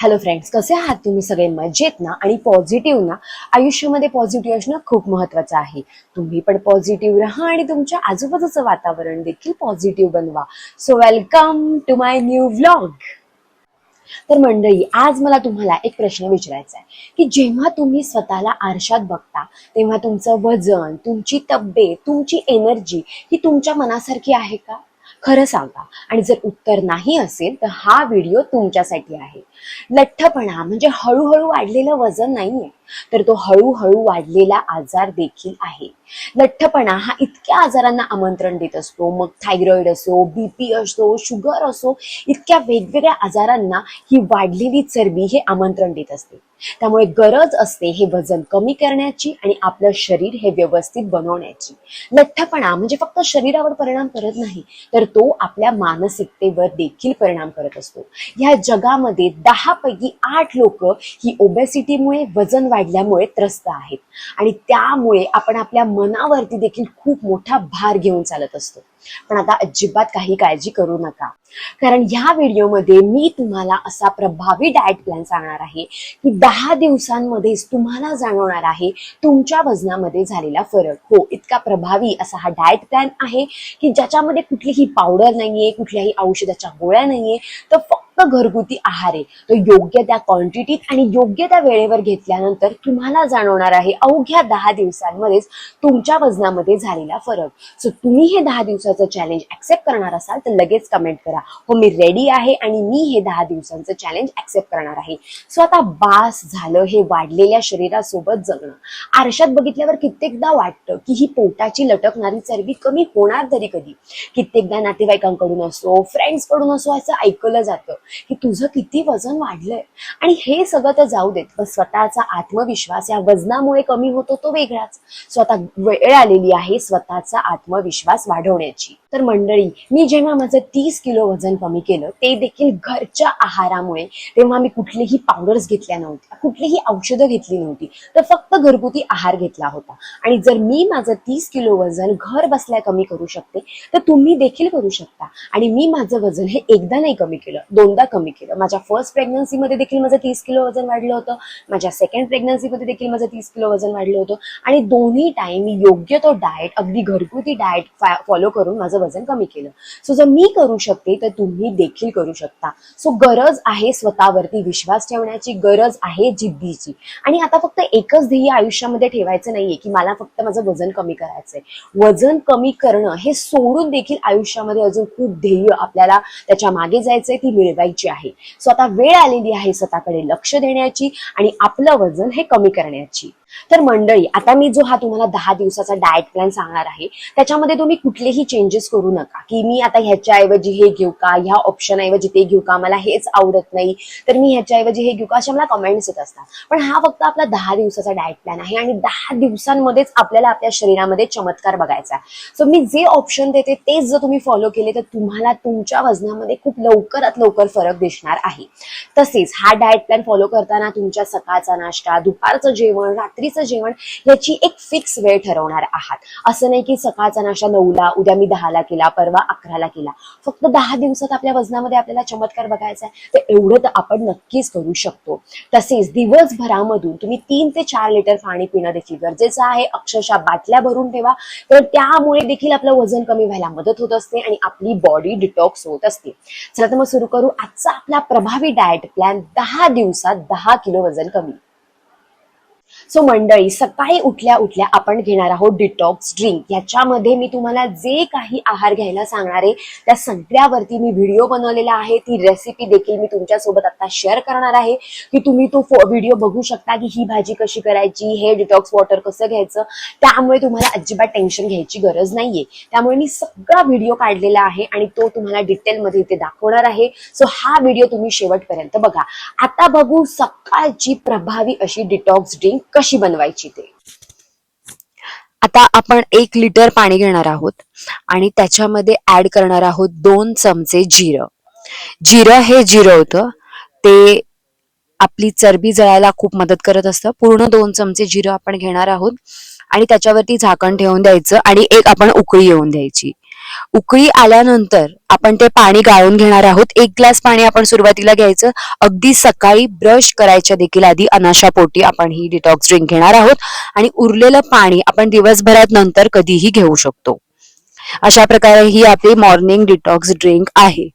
Hello friends कसे आहात तुम्ही सगळे? मजेत ना? आणि पॉझिटिव्ह ना? आयुष्यामध्ये पॉझिटिव्ह असणं खूप महत्वाचं आहे. तुम्ही पण पॉझिटिव्ह राहा आणि तुमच्या आजूबाजूचं वातावरण देखील पॉझिटिव्ह बनवा. So welcome to my new vlog तर मंडळी आज मला तुम्हाला एक प्रश्न विचारायचा आहे की जेव्हा तुम्ही स्वतःला आरशात बघता तेव्हा तुमचं वजन तुमची तब्येत तुमची एनर्जी ही तुमच्या मनासारखी आहे का? खरं सांगा. आणि जर उत्तर नाही असेल तर हा व्हिडिओ तुमच्यासाठी आहे. लठ्ठपणा म्हणजे हळूहळू वाढलेलं वजन नाहीये. तर तो हळूहळू वाढलेला आजार देखील आहे. लठ्ठपणा हा इतक्या आजारांना आमंत्रण देत असतो. मग थायरॉइड असो बीपी असो शुगर असो इतक्या वेगवेगळ्या आजारांना ही वाढलेली चरबी हे आमंत्रण देत असते. त्यामुळे गरज असते हे वजन कमी करण्याची आणि आपलं शरीर हे व्यवस्थित बनवण्याची. लठ्ठपणा म्हणजे फक्त शरीरावर परिणाम करत नाही तर तो आपल्या मानसिकतेवर देखील परिणाम करत असतो. ह्या जगामध्ये दहा पैकी आठ लोक ही ओबेसिटीमुळे वजन वाढ वाढल्यामुळे त्रस्त आहेत. आणि त्यामुळे आपण आपल्या मनावरती देखील खूप मोठा भार घेऊन चालत असतो. पण आता अजिबात काही काळजी करू नका. कारण ह्या व्हिडिओमध्ये मी तुम्हाला असा प्रभावी डाएट प्लॅन सांगणार आहे की दहा दिवसांमध्येच तुम्हाला जाणवणार आहे तुमच्या वजनामध्ये झालेला फरक. हो इतका प्रभावी असा हा डाएट प्लॅन आहे की ज्याच्यामध्ये कुठलीही पावडर नाहीये कुठल्याही औषधाच्या गोळ्या नाहीये तर फक्त घरगुती आहार आहे. तो योग्य त्या क्वांटिटीत आणि योग्य त्या वेळेवर घेतल्यानंतर तुम्हाला जाणवणार आहे अवघ्या दहा दिवसांमध्येच तुमच्या वजनामध्ये झालेला फरक. सो तुम्ही हे दहा दिवसाचं चॅलेंज ऍक्सेप्ट करणार असाल तर लगेच कमेंट करा. हो मी रेडी आहे आणि मी हे दहा दिवसांचं चॅलेंज ऍक्सेप्ट करणार आहे. सो आता बास झालं हे वाढलेल्या शरीरासोबत जगणं. आरशात बघितल्यावर कित्येकदा वाटतं की ही पोटाची लटकणारी चरबी कमी होणार तरी कधी. कित्येकदा नातेवाईकांकडून असो फ्रेंड्सकडून असो असं ऐकलं जातं. की तुझं किती वजन वाढलंय? आणि हे सगळं तर जाऊ देत पण स्वतःचा आत्मविश्वास या वजनामुळे कमी होतो तो वेगळाच. स्वतः वेळ आलेली आहे स्वतःचा आत्मविश्वास वाढवण्याची. तर मंडळी मी जेव्हा माझं तीस किलो वजन कमी केलं ते देखील घरच्या आहारामुळे. तेव्हा मी कुठलीही पावडर्स घेतल्या नव्हत्या कुठलीही औषधं घेतली नव्हती. तर फक्त घरगुती आहार घेतला होता. आणि जर मी माझं तीस किलो वजन घर बसल्या कमी करू शकते तर तुम्ही देखील करू शकता. आणि मी माझं वजन हे एकदा नाही कमी केलं दोनदा कमी केलं. माझ्या फर्स्ट प्रेग्नन्सीमध्ये देखील माझं तीस किलो वजन वाढलं होतं. माझ्या सेकंड प्रेग्नन्सीमध्ये देखील माझं तीस किलो वजन वाढलं होतं. आणि दोन्ही टाईम मी योग्य तो डाएट अगदी घरगुती डाएट फॉलो करून माझं वजन कमी केलं. सो जर मी करू शकते तर तुम्ही देखील करू शकता. सो गरज आहे स्वतःवरती विश्वास ठेवण्याची गरज आहे जिद्दीची. आणि आता फक्त एकच ध्येय आयुष्यामध्ये ठेवायचं नाहीये की मला फक्त माझं वजन कमी करायचंय. वजन कमी करणं हे सोडून देखील आयुष्यामध्ये अजून खूप ध्येय आपल्याला त्याच्यामागे जायचंय ती मिळवायची आहे. सो आता वेळ आलेली आहे स्वतःकडे लक्ष देण्याची आणि आपलं वजन हे कमी करण्याची. तर मंडळी आता मी जो हा तुम्हाला दहा दिवसाचा डाएट प्लॅन सांगणार आहे त्याच्यामध्ये तुम्ही कुठलेही चेंजेस करू नका. की मी आता ह्याच्याऐवजी हे घेऊ का? ह्या ऑप्शन ऐवजी ते घेऊ का? मला हेच आवडत नाही. तर मी ह्याच्याऐवजी हे घेऊ का? अशा मला कमेंट्स येत असतात. पण हा फक्त आपला दहा दिवसाचा डाएट प्लॅन आहे आणि दहा दिवसांमध्येच आपल्याला आपल्या शरीरामध्ये चमत्कार बघायचा आहे. सो मी जे ऑप्शन देते तेच जर तुम्ही फॉलो केले तर तुम्हाला तुमच्या वजनामध्ये खूप लवकरात लवकर फरक दिसणार आहे. तसेच हा डाएट प्लॅन फॉलो करताना तुमच्या सकाळचा नाश्ता दुपारचं जेवण रात्रीचं जेवण याची एक फिक्स वेळ ठरवणार आहात. असं नाही की सकाळचा नाश्ता नऊला उद्या मी दहाला केला परवा अकराला केला. फक्त दहा दिवसात आपल्या वजनामध्ये आपल्याला चमत्कार बघायचा आहे. तर एवढं तर आपण नक्कीच करू शकतो. तसेच दिवसभरामधून तुम्ही तीन ते चार लिटर पाणी पिणं देखील गरजेचं आहे. अक्षरशः बाटल्या भरून ठेवा. तर त्यामुळे देखील आपलं वजन कमी व्हायला मदत होत असते आणि आपली बॉडी डिटॉक्स होत असते. चला तर मग सुरू करू. आजचा आपला प्रभावी डाएट प्लॅन दहा दिवसात दहा किलो वजन कमी. सो मंडळी सकाळी उठल्या उठल्या आपण घेणार आहोत डिटॉक्स ड्रिंक याच्यामध्ये मी तुम्हाला जे काही आहार घ्यायला सांगणार आहे त्या सगळ्यावरती मी व्हिडिओ बनवलेला आहे. ती रेसिपी देखील मी तुमच्यासोबत आता शेअर करणार आहे. की तुम्ही तो व्हिडिओ बघू शकता की ही भाजी कशी करायची हे डिटॉक्स वॉटर कसं घ्यायचं. त्यामुळे तुम्हाला अजिबात टेन्शन घ्यायची गरज नाहीये. त्यामुळे मी सगळा व्हिडिओ काढलेला आहे आणि तो तुम्हाला डिटेलमध्ये इथे दाखवणार आहे. सो हा व्हिडिओ तुम्ही शेवटपर्यंत बघा. आता बघू सकाळची प्रभावी अशी डिटॉक्स ड्रिंक कशी बनवायची ते. आता आपण एक लिटर पाणी घेणार आहोत आणि त्याच्यामध्ये ऍड करणार आहोत दोन चमचे जिरं. जिरं हे जिरवतं ते आपली चरबी जळायला खूप मदत करत असतं. पूर्ण दोन चमचे जिरं आपण घेणार आहोत आणि त्याच्यावरती झाकण ठेवून द्यायचं आणि एक आपण उकळी येऊन द्यायची. उकळी आल्यानंतर आपण ते पाणी गाळून घेणार आहोत. एक ग्लास पाणी आपण सुरुवातीला घ्यायचं. अगदी सकाळी ब्रश करायच्या देखील आधी अनाशापोटी आपण ही डिटॉक्स ड्रिंक घेणार आहोत. आणि उरलेलं पाणी आपण दिवसभरात नंतर कधीही घेऊ शकतो. अशा प्रकारे ही आपली मॉर्निंग डिटॉक्स ड्रिंक आहे.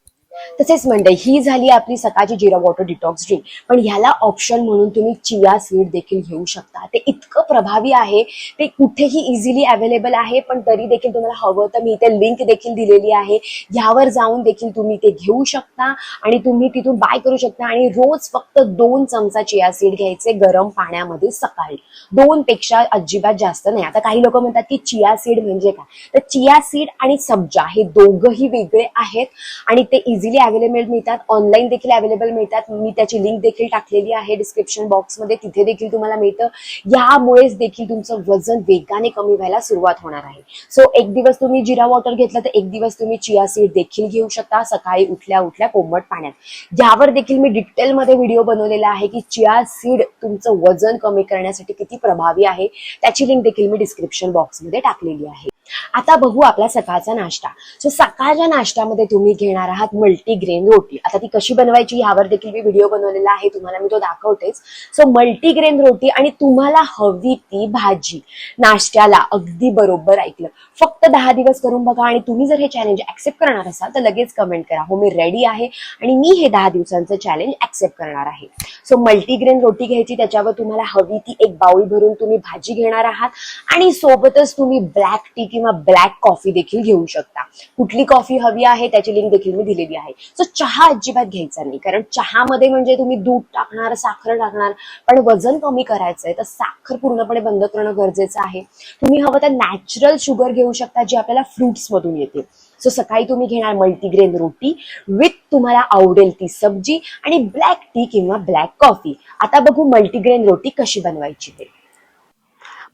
तसेच मंडळी ही झाली आपली सकाळची जिरा वॉटर डिटॉक्स ड्रिंक पण ह्याला ऑप्शन म्हणून तुम्ही चिया सीड देखील घेऊ शकता. ते इतकं प्रभावी आहे ते कुठेही इझिली अवेलेबल आहे पण तरी देखील तुम्हाला हवं तर मी इथे लिंक देखील दिलेली आहे. ह्यावर जाऊन देखील तुम्ही ते घेऊ शकता आणि तुम्ही तिथून बाय करू शकता आणि रोज फक्त दोन चमचा चिया सीड घ्यायचे गरम पाण्यामध्ये सकाळी. दोन पेक्षा अजिबात जास्त नाही. आता काही लोक म्हणतात की चिया सीड म्हणजे काय? तर चिया सीड आणि सब्जा हे दोघंही वेगळे आहेत आणि ते इझिली अवेलेबल मिळतात. ऑनलाईन देखील अवेलेबल मिळतात. मी त्याची लिंक देखील टाकलेली आहे डिस्क्रिप्शन बॉक्समध्ये तिथे देखील तुम्हाला मिळतं. यामुळेच देखील तुमचं वजन वेगाने कमी व्हायला सुरुवात होणार आहे. सो एक दिवस तुम्ही जिरा वॉटर घेतलं तर एक दिवस तुम्ही चिया सीड देखील घेऊ शकता. सकाळी उठल्या उठल्या कोंबट पाण्यात. यावर देखील मी डिटेलमध्ये व्हिडिओ बनवलेला आहे की चिया सीड तुमचं वजन कमी करण्यासाठी किती प्रभावी आहे. त्याची लिंक देखील मी डिस्क्रिप्शन बॉक्समध्ये टाकलेली आहे. आता बघू आपला सकाळचा नाश्ता. सो सकाळच्या नाश्त्यामध्ये तुम्ही घेणार आहात मल्टीग्रेन रोटी. आता ती कशी बनवायची यावर देखील मी व्हिडिओ बनवलेला आहे तुम्हाला मी तो दाखवतेच. सो मल्टीग्रेन रोटी आणि तुम्हाला हवी ती भाजी. नाश्त्याला अगदी बरोबर ऐकलं. फक्त दहा दिवस करून बघा आणि तुम्ही जर हे चॅलेंज ऍक्सेप्ट करणार असाल तर लगेच कमेंट करा. हो मी रेडी आहे आणि मी हे दहा दिवसांचं चॅलेंज ऍक्सेप्ट करणार आहे. सो मल्टीग्रेन रोटी घ्यायची त्याच्यावर तुम्हाला हवी ती एक बाउल भरून तुम्ही भाजी घेणार आहात आणि सोबतच तुम्ही ब्लॅक टी किंवा ब्लॅक कॉफी देखील घेऊ शकता. कुठली कॉफी हवी आहे त्याची लिंक देखील मी दिलेली आहे. सो चहा अजिबात घ्यायचा नाही. कारण चहामध्ये म्हणजे तुम्ही दूध टाकणार साखर टाकणार पण वजन कमी करायचंय तर साखर पूर्णपणे बंद करणं गरजेचं आहे. तुम्ही हवं तर नॅचरल शुगर घेऊ शकता जी आपल्याला फ्रुट्स मधून येते. सो सकाळी तुम्ही घेणार मल्टीग्रेन रोटी विथ तुम्हाला आवडेल ती सब्जी आणि ब्लॅक टी किंवा ब्लॅक कॉफी आता बघू मल्टीग्रेन रोटी कशी बनवायची ते.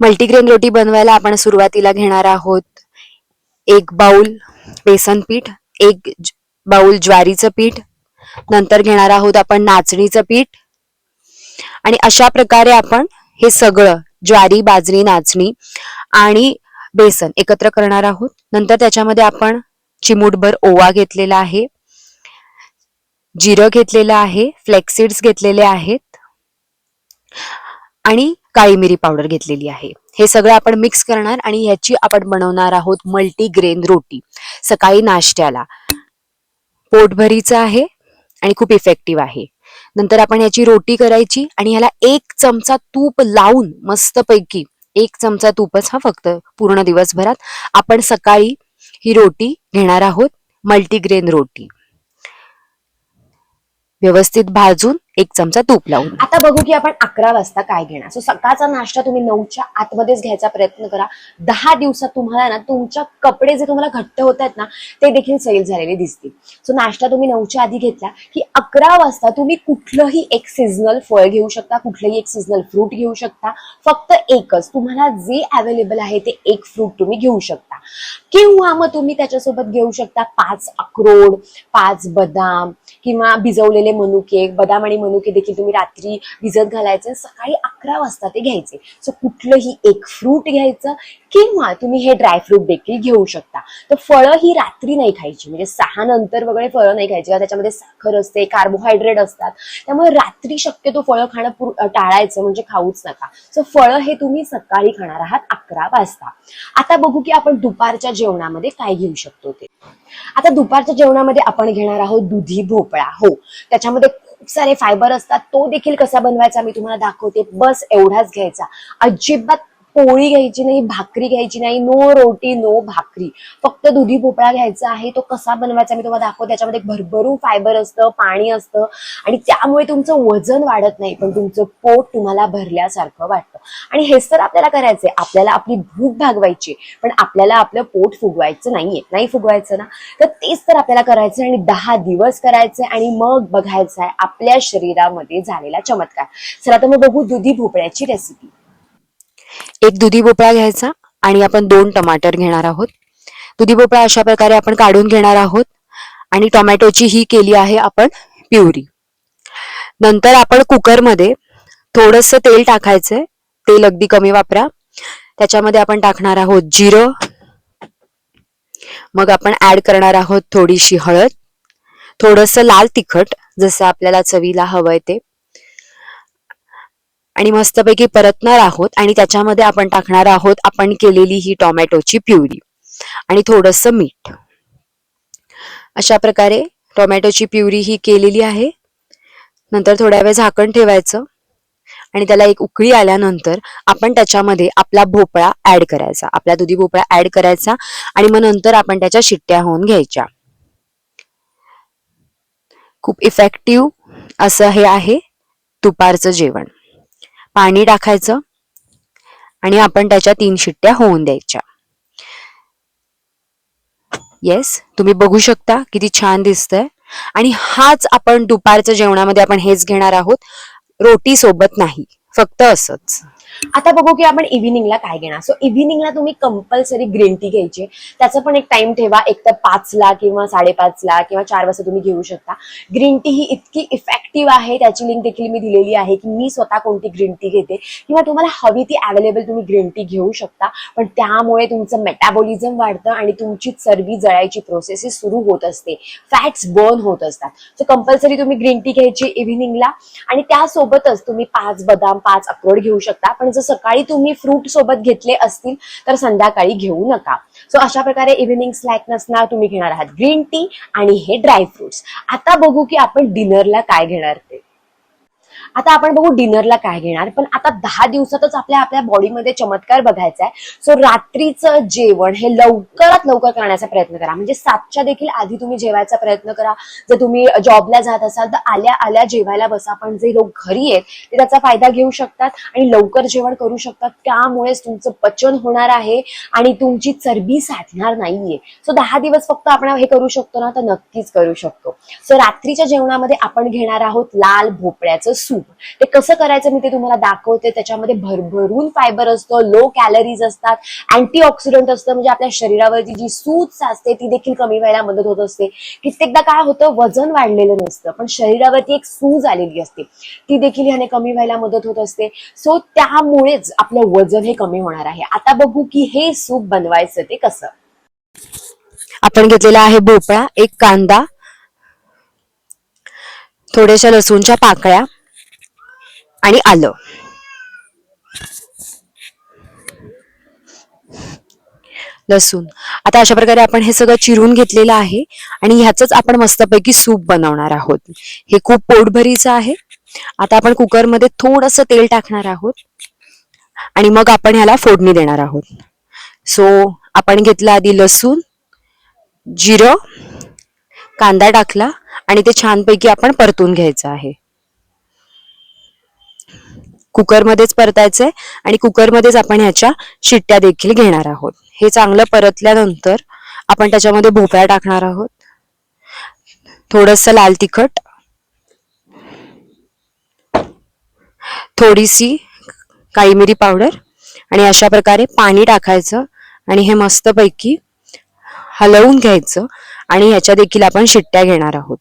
मल्टीग्रेन रोटी बनवायला आपण सुरुवातीला घेणार आहोत. एक बाउल बेसन पीठ एक बाऊल बाउल ज्वारीचं पीठ नंतर घेणार आहोत आपण नाचणीचं पीठ. आणि अशा प्रकारे आपण हे सगळं ज्वारी बाजरी नाचणी आणि बेसन एकत्र करणार आहोत. नंतर त्याच्यामध्ये आपण चिमूटभर ओवा घेतलेला आहे. जिरं घेतलेलं आहे. फ्लेक्सिड्स घेतलेले आहेत. आणि काळी मिरी पावडर घेतलेली आहे. हे सगळं आपण मिक्स करणार आणि ह्याची आपण बनवणार आहोत मल्टीग्रेन रोटी. सकाळी नाश्त्याला. पोटभरीचं आहे आणि खूप इफेक्टिव्ह आहे. नंतर आपण याची रोटी करायची आणि ह्याला एक चमचा तूप लावून मस्तपैकी एक चमचा तूपच हा फक्त पूर्ण दिवसभरात आपण सकाळी ही रोटी घेणार आहोत मल्टीग्रेन रोटी. व्यवस्थित भाजून एक चमचा तूप लावून. आता बघू की आपण अकरा वाजता काय घेणार. सो सकाळचा नाश्ता तुम्ही नऊच्या आतमध्येच घ्यायचा प्रयत्न करा. दहा दिवसात तुम्हाला ना तुमच्या कपडे जे तुम्हाला घट्ट होत आहेत ना ते देखील सैल झालेले दिसतील. सो नाश्ता तुम्ही नऊच्या आधी घेतला की अकरा वाजता तुम्ही कुठलंही एक सिजनल फळ घेऊ शकता कुठलंही एक सिजनल फ्रूट घेऊ शकता. फक्त एकच तुम्हाला जे अवेलेबल आहे ते एक फ्रूट तुम्ही घेऊ शकता. किंवा मग तुम्ही त्याच्यासोबत घेऊ शकता पाच अक्रोड पाच बदाम किंवा भिजवलेले मनुके बदाम आणि मनुके देखील तुम्ही रात्री भिजत घालायचे. सकाळी अकरा वाजता ते घ्यायचे. सो कुठलंही एक फ्रूट घ्यायचं किंवा तुम्ही हे ड्रायफ्रूट देखील घेऊ शकता. तर फळं ही रात्री नाही खायची. म्हणजे सहा नंतर वगैरे फळं नाही खायची. त्याच्यामध्ये साखर असते कार्बोहायड्रेट असतात. त्यामुळे रात्री शक्यतो फळं खाणं टाळायचं म्हणजे खाऊच नका. सो फळं हे तुम्ही सकाळी खाणार आहात अकरा वाजता. आता बघू की आपण दुपारच्या जेवणामध्ये काय घेऊ शकतो ते. आता दुपारच्या जेवणामध्ये आपण घेणार आहोत दुधी भोपळा. हो त्याच्यामध्ये खूप सारे फायबर असतात. तो देखील कसा बनवायचा मी तुम्हाला दाखवते. बस एवढाच घ्यायचा. अजिबात पोळी घ्यायची नाही भाकरी घ्यायची नाही नो रोटी नो भाकरी. फक्त दुधी भोपळा घ्यायचा आहे तो कसा बनवायचा मी तुम्हाला दाखवतो. त्याच्यामध्ये भरभरून फायबर असतं पाणी असतं आणि त्यामुळे तुमचं वजन वाढत नाही पण तुमचं पोट तुम्हाला भरल्यासारखं वाटतं. आणि हेच तर आपल्याला करायचंय. आपल्याला आपली भूक भागवायची पण आपल्याला आपलं पोट फुगवायचं नाहीये. नाही फुगवायचं ना? तर तेच तर आपल्याला करायचं आणि दहा दिवस करायचंय आणि मग बघायचं आहे आपल्या शरीरामध्ये झालेला चमत्कार. चला तर मग बघू दुधी भोपळ्याची रेसिपी एक दुधी भोपळा घ्यायचा आणि आपण दोन टमाटर घेणार आहोत. दुधी भोपळा अशा प्रकारे आपण काढून घेणार आहोत आणि टोमॅटोची ही केली आहे आपण प्युरी. नंतर आपण कुकरमध्ये थोडंसं तेल टाकायचंय. तेल अगदी कमी वापरा. त्याच्यामध्ये आपण टाकणार आहोत जिरं. मग आपण ऍड करणार आहोत थोडीशी हळद. थोडस लाल तिखट जसं आपल्याला चवीला हवंय ते. आणि मस्तपैकी परतणार आहोत आणि त्याच्यामध्ये आपण टाकणार आहोत आपण केलेली ही टोमॅटोची प्युरी. आणि थोडस मीठ. अशा प्रकारे टोमॅटोची प्युरी ही केलेली आहे. नंतर थोड्या वेळ झाकण ठेवायचं. आणि त्याला एक उकळी आल्यानंतर आपण त्याच्यामध्ये आपला भोपळा ऍड करायचा. आपला दुधी भोपळा ऍड करायचा आणि मग नंतर आपण त्याच्या शिट्ट्या होऊन घ्यायच्या. खूप इफेक्टिव्ह असं हे आहे. दुपारचं जेवण. पाणी टाकायचं आणि आपण त्याच्या तीन शिट्ट्या होऊन द्यायच्या. येस तुम्ही बघू शकता किती छान दिसतंय. आणि हाच आपण दुपारच्या जेवणामध्ये आपण हेच घेणार आहोत रोटी सोबत नाही फक्त असंच. आता बघू की आपण इव्हिनिंगला काय घेणार. सो इव्हिनिंगला तुम्ही कंपल्सरी ग्रीन टी घ्यायची. त्याचा पण एक टाइम ठेवा. एक तर पाचला किंवा साडेपाचला किंवा चार वाजता तुम्ही घेऊ शकता. ग्रीन टी ही इतकी इफेक्टिव्ह आहे. त्याची लिंक देखील मी दिलेली आहे की मी स्वतः कोणती ग्रीन टी घेते. किंवा तुम्हाला हवी ती अवेलेबल तुम्ही ग्रीन टी घेऊ शकता. पण त्यामुळे तुमचं मेटाबॉलिझम वाढतं आणि तुमची चरबी जळायची प्रोसेस ही सुरू होत असते. फॅट्स बर्न होत असतात. सो कंपल्सरी तुम्ही ग्रीन टी घ्यायची इव्हिनिंगला आणि त्यासोबतच तुम्ही पाच बदाम पाच अक्रोड घेऊ शकता. पण जर सकाळी तुम्ही फ्रूट सोबत घेतले असतील तर संध्याकाळी घेऊ नका. सो अशा प्रकारे इव्हिनिंग स्नॅक नसणार तुम्ही घेणार आहात ग्रीन टी आणि हे ड्रायफ्रुट्स आता बघू की आपण डिनरला काय घेणार ते. आता आपण बघू डिनरला काय घेणार. पण आता दहा दिवसातच आपल्या आपल्या बॉडीमध्ये चमत्कार बघायचा आहे. सो रात्रीचं जेवण हे लवकरात लवकर करण्याचा प्रयत्न करा. म्हणजे सातच्या देखील आधी तुम्ही जेवायचा प्रयत्न करा. जर तुम्ही जॉबला जात असाल तर आल्या आल्या जेवायला बसा. पण जे लोक घरी आहेत ते त्याचा फायदा घेऊ शकतात आणि लवकर जेवण करू शकतात. त्यामुळेच तुमचं पचन होणार आहे आणि तुमची चरबी साठणार नाहीये. सो दहा दिवस फक्त आपण हे करू शकतो ना तर नक्कीच करू शकतो. सो रात्रीच्या जेवणामध्ये आपण घेणार आहोत लाल भोपळ्याचं सूप. ते कसं करायचं मी ते तुम्हाला दाखवते. त्याच्यामध्ये भरभरून फायबर असतं लो कॅलरीज असतात अँटीऑक्सिडंट असतं म्हणजे आपल्या शरीरावरची जी सूज असते ती देखील कमी व्हायला मदत होत असते. कित्येकदा काय होतं वजन वाढलेलं नसतं पण शरीरावरती एक सूज आलेली असते. ती देखील ह्याने कमी व्हायला मदत होत असते. सो त्यामुळेच आपलं वजन हे कमी होणार आहे. आता बघू की हे सूप बनवायचं ते कसं. आपण घेतलेला आहे भोपळा एक कांदा थोड्याशा लसूणच्या पाकळ्या आणि आलं. लसूण. आता अशा प्रकारे आपण हे सगळं चिरून घेतलेलं आहे आणि ह्याच आपण मस्तपैकी सूप बनवणार आहोत. हे खूप पोटभरीचं आहे. आता आपण कुकरमध्ये थोडस तेल टाकणार आहोत. आणि मग आपण ह्याला फोडणी देणार आहोत. सो आपण घेतलं आधी लसूण जिरं कांदा टाकला आणि ते छानपैकी आपण परतून घ्यायचं आहे. कुकरमध्येच परतायचंय आणि कुकरमध्येच आपण ह्याच्या शिट्ट्या देखील घेणार आहोत. हे चांगलं परतल्यानंतर आपण त्याच्यामध्ये भोपळा टाकणार आहोत. थोडस लाल तिखट थोडीशी काळी मिरी पावडर आणि अशा प्रकारे पाणी टाकायचं आणि हे मस्तपैकी हलवून घ्यायचं आणि ह्याच्या देखील आपण शिट्ट्या घेणार आहोत.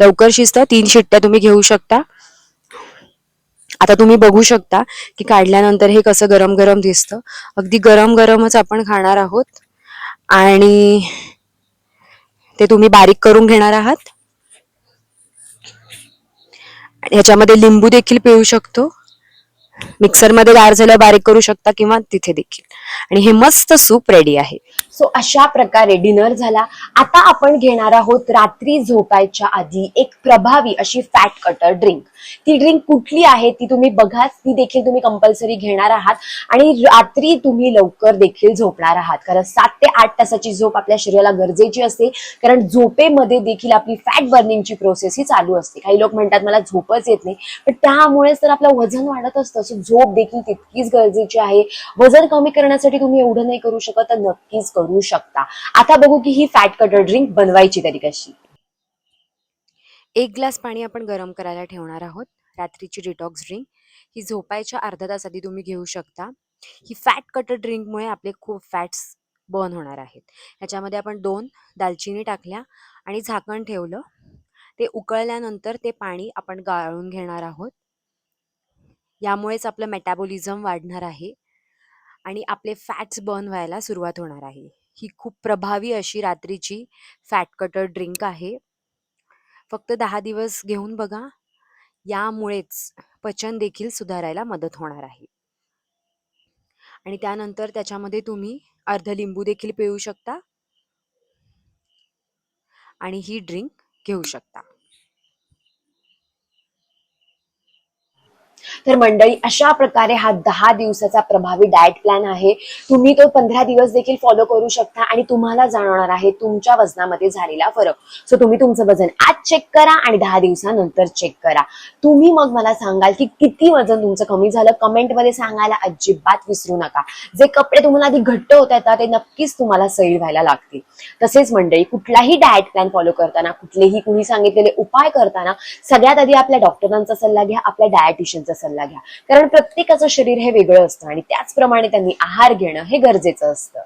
लवकर शिस्त तीन शिट्ट्या तुम्ही घेऊ शकता. आता तुम्ही बघू शकता की काढल्यानंतर हे कसं गरम गरम दिसतं. अगदी गरम गरमच आपण खाणार आहोत. आणि ते तुम्ही बारीक करून घेणार आहात. ह्याच्यामध्ये लिंबू देखील पिळू शकतो. मिक्सरमध्ये गार झालं बारीक करू शकता किंवा तिथे देखील. आणि हे मस्त सूप रेडी आहे. सो अशा प्रकारे डिनर झाला. आता आपण घेणार आहोत रात्री झोपायच्या आधी एक प्रभावी अशी फॅट कटर ड्रिंक ती ड्रिंक कुठली आहे ती तुम्ही बघा. ती देखील तुम्ही कंपल्सरी घेणार आहात. आणि रात्री तुम्ही लवकर देखील झोपणार आहात. कारण सात ते आठ तासाची झोप आपल्या शरीराला गरजेची असते. कारण झोपेमध्ये देखील आपली फॅट बर्निंगची प्रोसेस ही चालू असते. काही लोक म्हणतात मला झोपच येत नाही. पण त्यामुळेच तर आपलं वजन वाढत असतं. सो झोप देखील तितकीच गरजेची आहे. वजन कमी करण्यासाठी तुम्ही एवढं नाही करू शकत. तर नक्कीच करू शकता. आता बघू की ही फॅट कटर ड्रिंक बनवायची तरी कशी. एक ग्लास पाणी आपण गरम करायला ठेवणार आहोत. रात्रीची डिटॉक्स ड्रिंक ही झोपायच्या अर्धा तास आधी तुम्ही घेऊ शकता. ही फॅट कटर ड्रिंकमुळे आपले खूप फॅट्स बर्न होणार आहेत. ह्याच्यामध्ये आपण दोन दालचिनी टाकल्या आणि झाकण ठेवलं. ते उकळल्यानंतर ते पाणी आपण गाळून घेणार आहोत. यामुळेच आपलं मेटाबॉलिझम वाढणार आहे. आणि आपले फॅट्स बर्न व्हायला सुरुवात होणार आहे. ही खूप प्रभावी अशी रात्रीची फॅट कटर ड्रिंक आहे. फक्त दहा दिवस घेऊन बघा. यामुळेच पचन देखील सुधारायला मदत होणार आहे. आणि त्यानंतर त्याच्यामध्ये तुम्ही अर्ध लिंबू देखील पिळू शकता. आणि ही ड्रिंक घेऊ शकता. तर मंडळी अशा प्रकारे हा दहा दिवसाचा प्रभावी डाएट प्लॅन आहे. तुम्ही तो पंधरा दिवस देखील फॉलो करू शकता आणि तुम्हाला जाणवणार आहे तुमच्या वजनामध्ये झालेला फरक. सो तुम्ही तुमचं वजन आज चेक करा आणि दहा दिवसानंतर चेक करा. तुम्ही मग मला सांगाल की किती वजन तुमचं कमी झालं? कमेंटमध्ये सांगायला अजिबात विसरू नका. जे कपडे तुम्हाला आधी घट्ट होत आहेत ते नक्कीच तुम्हाला सैल व्हायला लागतील. तसेच मंडळी कुठलाही डाएट प्लॅन फॉलो करताना कुठलेही कुणी सांगितलेले उपाय करताना सगळ्यात आधी आपल्या डॉक्टरांचा सल्ला घ्या आपल्या डायटिशियनचा सल्ला घ्या. कारण प्रत्येकाचं शरीर हे वेगळं असतं आणि त्याचप्रमाणे त्यांनी आहार घेणं हे गरजेचं असतं.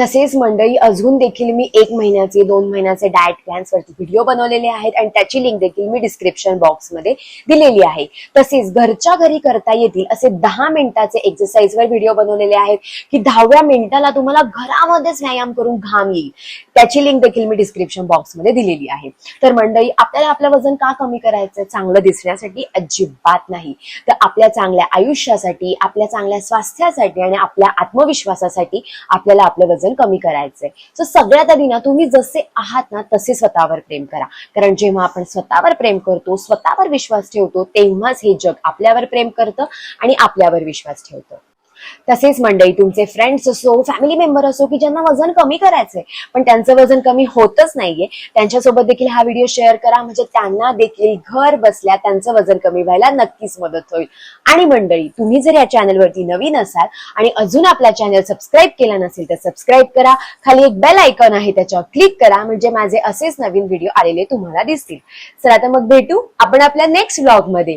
तसेच मंडळी अजून देखील मी एक महिन्याचे दोन महिन्याचे डाएट प्लॅन्स वरती व्हिडिओ बनवलेले आहेत आणि त्याची लिंक देखील मी डिस्क्रिप्शन बॉक्समध्ये दिलेली आहे. तसेच घरच्या घरी करता येतील असे दहा मिनिटाचे एक्सरसाइज वर व्हिडिओ बनवलेले आहेत की दहाव्या मिनिटाला तुम्हाला घरामध्येच व्यायाम करून घाम येईल. त्याची लिंक देखील मी डिस्क्रिप्शन बॉक्समध्ये दिलेली आहे. तर मंडळी आपल्याला आपलं वजन का कमी करायचं चांगलं दिसण्यासाठी अजिबात नाही. तर आपल्या चांगल्या आयुष्यासाठी आपल्या चांगल्या स्वास्थ्यासाठी आणि आपल्या आत्मविश्वासासाठी आपल्याला आपलं वजन वजन कमी करायचंय सो सगळ्यात आधी ना तुम्ही जसे आहात ना तसे स्वतःवर प्रेम करा. कारण जेव्हा आपण स्वतःवर प्रेम करतो स्वतःवर विश्वास ठेवतो तेव्हाच हे जग आपल्यावर प्रेम करतं आणि आपल्यावर विश्वास ठेवतं. तसेच मंडळी तुमचे फ्रेंड्स असो फॅमिली मेंबर असो की ज्यांना वजन कमी करायचंय पण त्यांचं वजन कमी होतच नाहीये त्यांच्यासोबत देखील हा व्हिडिओ शेअर करा. म्हणजे त्यांना देखील घर बसल्या त्यांचं वजन कमी व्हायला नक्कीच मदत होईल. आणि मंडळी तुम्ही जर या चॅनलवरती नवीन असाल आणि अजून आपला चॅनल सबस्क्राईब केला नसेल तर सबस्क्राईब करा. खाली एक बेल आयकॉन आहे त्याच्यावर क्लिक करा. म्हणजे माझे असेच नवीन व्हिडिओ आलेले तुम्हाला दिसतील. चला तर मग भेटू आपण आपल्या नेक्स्ट ब्लॉगमध्ये.